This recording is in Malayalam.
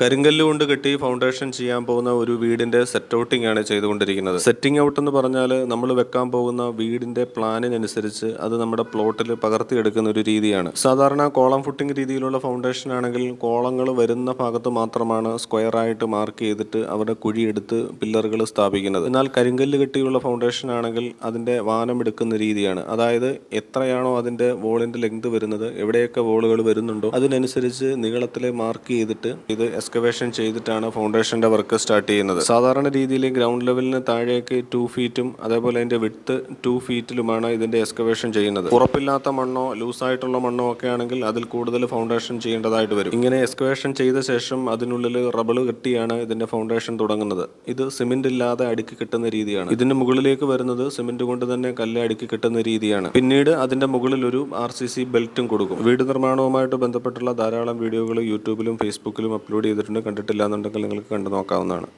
കരിങ്കല്ല് കൊണ്ട് കെട്ടി ഫൗണ്ടേഷൻ ചെയ്യാൻ പോകുന്ന ഒരു വീടിന്റെ സെറ്റ് ഔട്ടിംഗ് ആണ് ചെയ്തുകൊണ്ടിരിക്കുന്നത്. സെറ്റിംഗ് ഔട്ട് എന്ന് പറഞ്ഞാൽ നമ്മൾ വെക്കാൻ പോകുന്ന വീടിന്റെ പ്ലാനിനനുസരിച്ച് അത് നമ്മുടെ പ്ലോട്ടിൽ പകർത്തിയെടുക്കുന്ന ഒരു രീതിയാണ്. സാധാരണ കോളം ഫുട്ടിംഗ് രീതിയിലുള്ള ഫൗണ്ടേഷൻ ആണെങ്കിൽ കോളങ്ങൾ വരുന്ന ഭാഗത്ത് മാത്രമാണ് സ്ക്വയർ ആയിട്ട് മാർക്ക് ചെയ്തിട്ട് അവിടെ കുഴിയെടുത്ത് പില്ലറുകൾ സ്ഥാപിക്കുന്നത്. എന്നാൽ കരിങ്കല്ല് കെട്ടിയുള്ള ഫൗണ്ടേഷൻ ആണെങ്കിൽ അതിന്റെ വാനം എടുക്കുന്ന രീതിയാണ്. അതായത് എത്രയാണോ അതിന്റെ വോളിന്റെ ലെങ്ത് വരുന്നത് എവിടെയൊക്കെ വോളുകൾ വരുന്നുണ്ടോ അതിനനുസരിച്ച് നീളത്തിൽ മാർക്ക് ചെയ്തിട്ട് ഇത് എക്സ്കവേഷൻ ചെയ്തിട്ടാണ് ഫൗണ്ടേഷന്റെ വർക്ക് സ്റ്റാർട്ട് ചെയ്യുന്നത്. സാധാരണ രീതിയിൽ ഗ്രൗണ്ട് ലെവലിന് താഴേക്ക് ടു ഫീറ്റും അതേപോലെ അതിന്റെ വിട്ട് ടു ഫീറ്റിലുമാണ് ഇതിന്റെ എക്സ്കവേഷൻ ചെയ്യുന്നത്. ഉറപ്പില്ലാത്ത മണ്ണോ ലൂസായിട്ടുള്ള മണ്ണോ ഒക്കെ ആണെങ്കിൽ അതിൽ കൂടുതൽ ഫൗണ്ടേഷൻ ചെയ്യേണ്ടതായിട്ട് വരും. ഇങ്ങനെ എക്സ്കവേഷൻ ചെയ്ത ശേഷം അതിനുള്ളിൽ റബിൾ കെട്ടിയാണ് ഇതിന്റെ ഫൗണ്ടേഷൻ തുടങ്ങുന്നത്. ഇത് സിമെന്റ് ഇല്ലാതെ അടുക്കി കിട്ടുന്ന രീതിയാണ്. ഇതിന്റെ മുകളിലേക്ക് വരുന്നത് സിമെന്റ് കൊണ്ട് തന്നെ കല്ല് അടുക്കി കിട്ടുന്ന രീതിയാണ്. പിന്നീട് അതിന്റെ മുകളിൽ ഒരു ആർ സി സി ബെൽറ്റും കൊടുക്കും. വീട് നിർമ്മാണവുമായിട്ട് ബന്ധപ്പെട്ടുള്ള ധാരാളം വീഡിയോകൾ യൂട്യൂബിലും ഫേസ്ബുക്കിലും അപ്ലോഡ് ചെയ്തിട്ടുണ്ട് കണ്ടിട്ടില്ല എന്നുണ്ടെങ്കിൽ നിങ്ങൾക്ക് കണ്ടു നോക്കാവുന്നതാണ്.